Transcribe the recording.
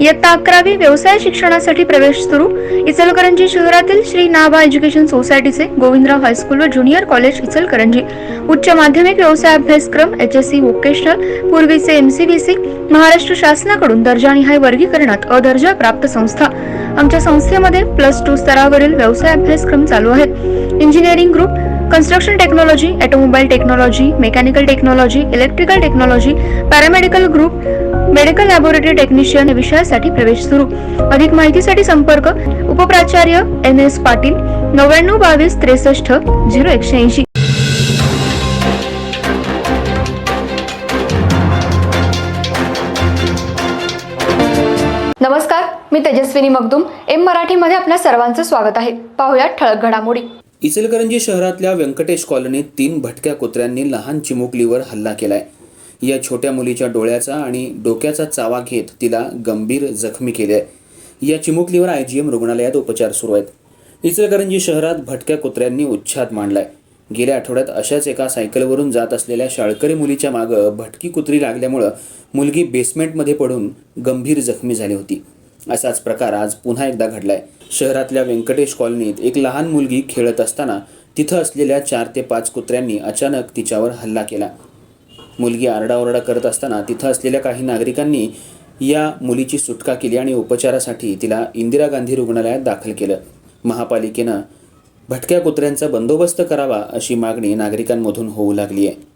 इयत्ता अकरावी व्यवसाय शिक्षणासाठी प्रवेश सुरू. इचलकरंजी शहरातील श्री नाभा एज्युकेशन सोसायटीचे गोविंदराव हायस्कूल व ज्युनियर कॉलेज इचलकरंजी. उच्च माध्यमिक व्यवसाय अभ्यासक्रम एच एस सी व्होकेशनल पूर्वीचे एमसीबीसी महाराष्ट्र शासनाकडून दर्जानिहाय वर्गीकरणात अदर्जा प्राप्त संस्था. आमच्या संस्थेमध्ये प्लस टू स्तरावरील व्यवसाय अभ्यासक्रम चालू आहेत. Engineering group construction technology automobile technology mechanical technology electrical technology paramedical group medical laboratory technician या विषयासाठी प्रवेश सुरू. अधिक माहितीसाठी संपर्क उपप्राचार्य एन एस पाटील नव्याण्णव बावीस त्रेसष्ट झिरो एकशे ऐंशी. नमस्कार मी तेजस्विनी मगदुम. एम मराठीमध्ये आपल्या सर्वांचं स्वागत आहे. पाहुयात ठळक घडामोडी. इचलकरंजी शहरातल्या व्यंकटेश कॉलनीत तीन भटक्या कुत्र्यांनी लहान चिमुकलीवर हल्ला केलाय. या छोट्या मुलीच्या डोळ्याचा आणि डोक्याचा चावा घेत तिला गंभीर जखमी केली आहे या चिमुकलीवर आय जी एम रुग्णालयात उपचार सुरू आहेत. इचलकरंजी शहरात भटक्या कुत्र्यांनी उच्छाद मांडलाय. गेल्या आठवड्यात अशाच एका सायकलवरून जात असलेल्या शाळकरी मुलीच्या मागं भटकी कुत्री लागल्यामुळं मुलगी बेसमेंटमध्ये पडून गंभीर जखमी झाली होती. असाच प्रकार आज पुन्हा एकदा घडलाय. शहरातल्या व्यंकटेश कॉलनीत एक लहान मुलगी खेळत असताना तिथं असलेल्या चार ते पाच कुत्र्यांनी अचानक तिच्यावर हल्ला केला. मुलगी आरडाओरडा करत असताना तिथं असलेल्या काही नागरिकांनी या मुलीची सुटका केली आणि उपचारासाठी तिला इंदिरा गांधी रुग्णालयात दाखल केलं. महापालिकेनं भटक्या कुत्र्यांचा बंदोबस्त करावा अशी मागणी नागरिकांमधून होऊ लागली आहे